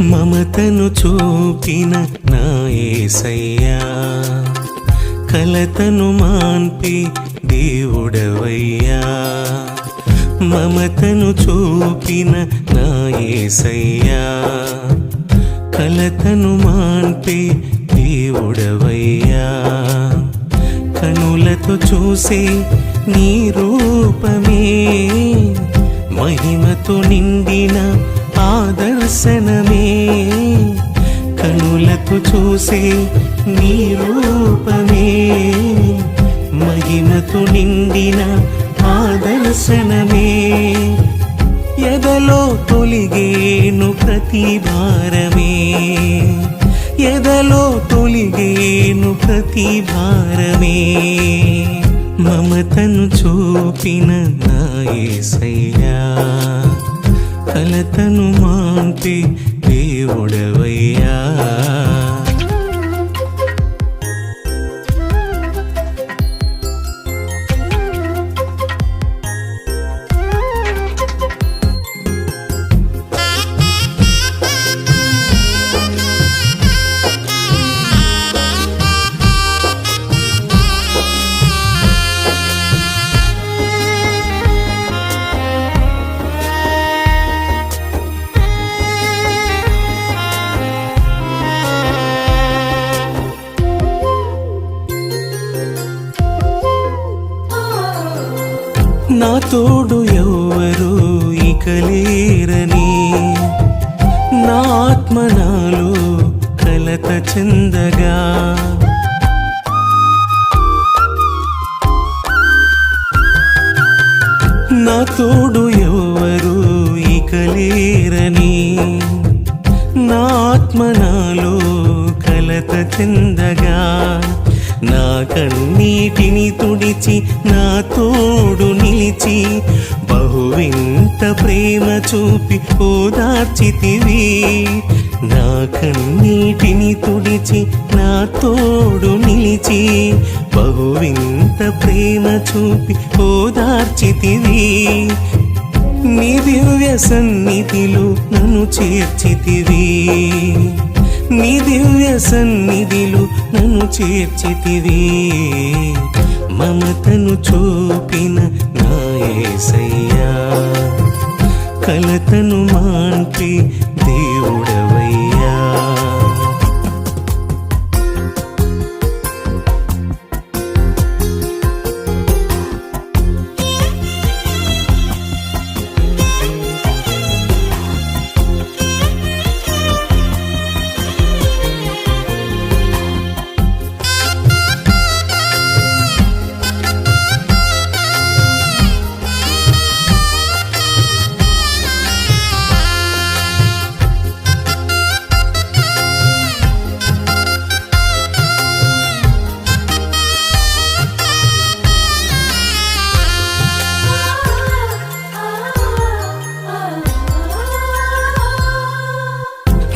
మమతను చూపిన నా ఏసయ్యా కలతను మాన్పి దేవుడవయ్యా. మమతను చూపిన నా ఏసయ్యా కలతను మాన్పి దేవుడవయ్యా. కనులతో చూసే నీ రూపమే మహిమతో నిండిన ఆదర్శనమే. కనులకు చూసే నీ రూపమే. మహిమతు నిండిన ఆదర్శనమే. ఎదలో తొలిగేను ప్రతి భారమే ఎదలో తొలిగేను ప్రతి భారమే మమతను చూపిన నాయసయ్యా కలతను మాంపి దేవుడవయ్యా. తోడు ఎవ్వరు ఇక లేరని. నా ఆత్మనాలు కలత చెందగా. నా తోడు ఎవ్వరు ఇక లేరని. నా ఆత్మనాలు కలత చెందగా. నా కన్నీటిని తుడిచి నా తోడు నిలిచి బహువింత ప్రేమ చూపి ఓదార్చితివి. నా కన్నీటిని తుడిచి నా తోడు నిలిచి బహువింత ప్రేమ చూపి ఓదార్చితివి. నీ దివ్య సన్నిధిలో నన్ను చేర్చితివి. నీ దివ్య సన్నిధిలు నన్ను చేర్చితివి. మమతను చూపిన నాయసయ్యా. కలతను మాంటి దేవుడవయ్యా.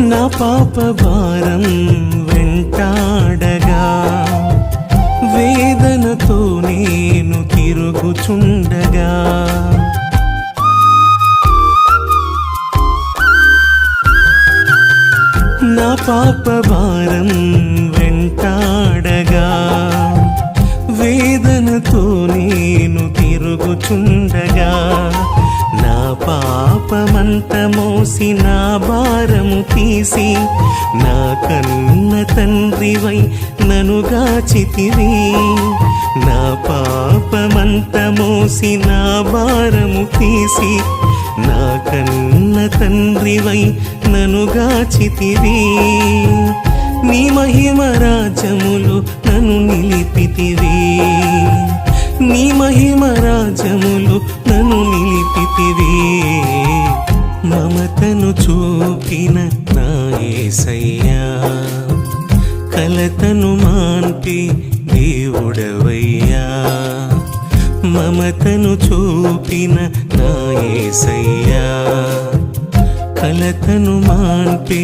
నా పాప భారం వెంటాడగా. వేదనతో నేను తిరుగుచుండగా. నా పాప భారం పాపమంత మోసి నా భారము తీసి నా కన్న తండ్రివై నను గాచితివి. నా పాపమంత మోసి నా భారము తీసి నా కన్న తండ్రివై నను గాచితివి. నీ మహిమ రాజ్యములు నన్ను నిలిపితివి. నీ మహిమ రాజ్యములు నన్ను నిలిపితివి. మమతను చూపిన నా ఏసయ్యా కలతను మాన్పి దేవుడవయ్యా. మమతను చూపిన నా ఏసయ్యా కలతను మాన్పి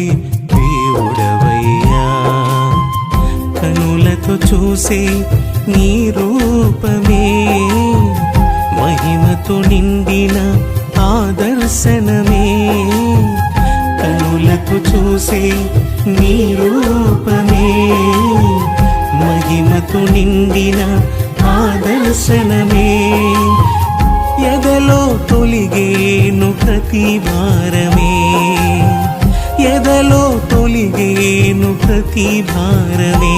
దేవుడవయ్యా. కనులతో చూసే నీ రూపమే మహిమతో నిండిన ఆదర్శనమే. కనులకు కనులకు చూసే నీ రూపమే. మహిమతో నిండిన ఆ దర్శనమే ఎదలో తొలిగేను ప్రతి భారమే. ఎదలో తొలిగేను ప్రతి భారమే.